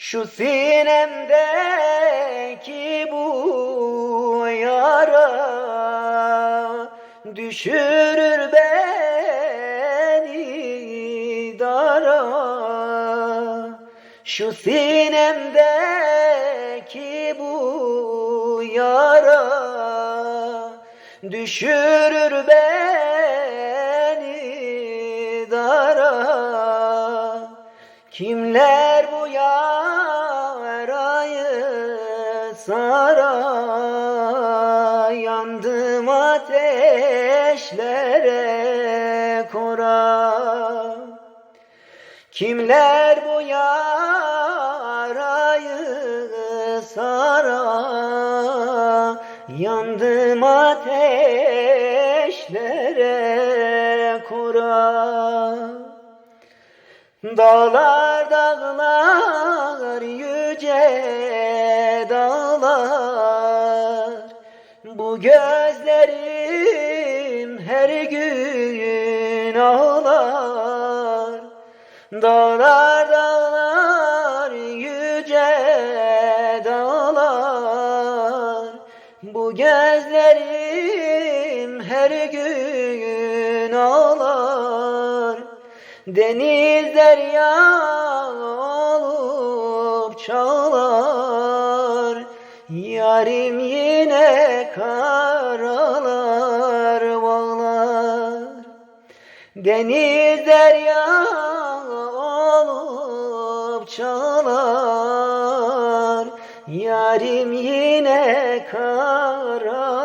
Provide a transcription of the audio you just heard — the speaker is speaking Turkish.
Şu sinemdeki bu yara düşürür beni dara. Şu sinemdeki bu yara düşürür beni dara. Kimler bu yarayı sarar Yandım ateşlere kora. Kimler bu yarayı sarar Yandım ateşlere kora. Dağlar dağlar Bu gözlerim her gün ağlar. Dağlar dağlar yüce dağlar. Bu gözlerim her gün ağlar. Deniz derya olup çağlar Yarim yine karalar bağlar. Deniz derya olup çağlar Yarim yine karalar